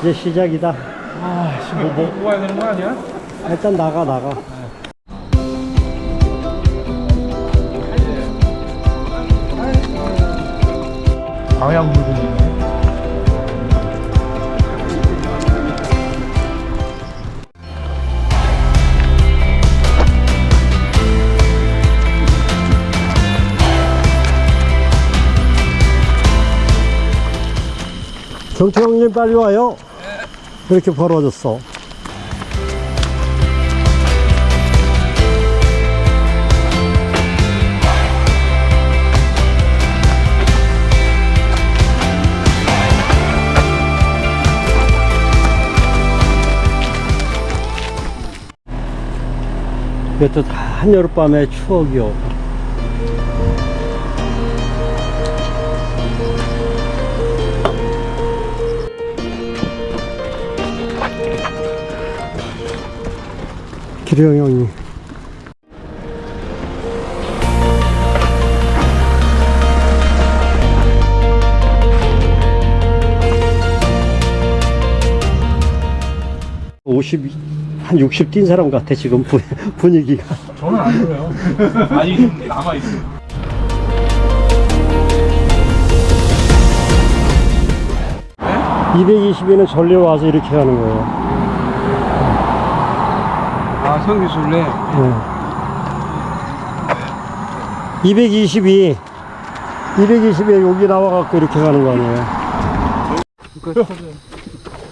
이제 시작이다. 아, 뭐 먹고 가야 되는 거 아니야? 일단 나가 나가. 방향물이 정태형님 빨리 와요. 이렇게 벌어졌어. 이것도 다 한여름밤의 추억이요. 기령 형님. 오십 한 60 뛴 사람 같아 지금 분- 분위기가 저는 안 그래요. 아니 좀 남아 있어. 220에는 전례 와서 이렇게 하는 거예요 아, 성기술래? 네. 222 220에 여기 나와갖고 이렇게 가는 거 아니에요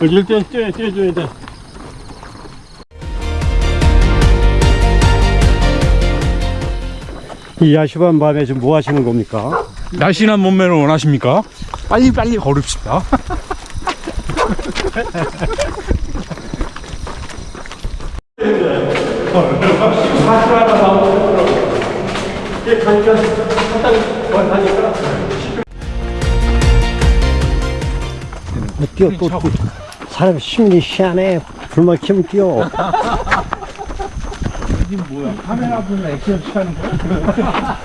이럴 땐 뛰어, 뛰어줘야 돼. 이 야시반 밤에 지금 뭐 하시는 겁니까? 날씬한 몸매를 원하십니까? 빨리 빨리 걸읍시다. 뭐 뛰어 또, 또 사람 심리 희한해 불만 켜면 뛰어 뭐야? 카메라 보면 액션 취하는 거야?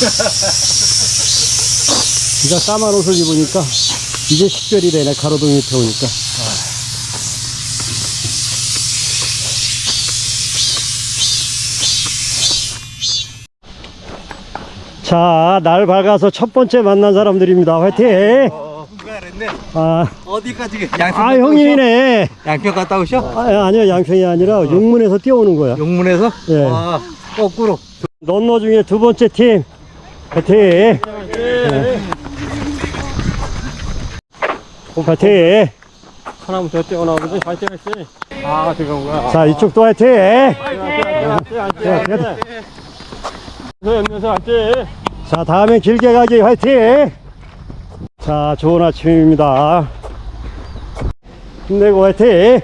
네가 까만 옷을 입으니까 이제 식별이 되네 가로등 밑에 오니까 자, 날 밝아서 첫 번째 만난 사람들입니다. 화이팅! 아, 어디까지? 양평 아 형님이네. 양평 갔다 오셔? 아, 아니요, 양평이 아니라 용문에서 뛰어오는 거야. 용문에서? 예. 아, 거꾸로. 런너 중에 두 번째 팀. 화이팅! 네. 화이팅! 하나부터 뛰어나오는데 파이팅 했지. 아, 지금 거야. 자, 이쪽도 화이팅! 연면서 왔지. 자, 다음에 길게 가기 화이팅! 자, 좋은 아침입니다. 힘내고 화이팅!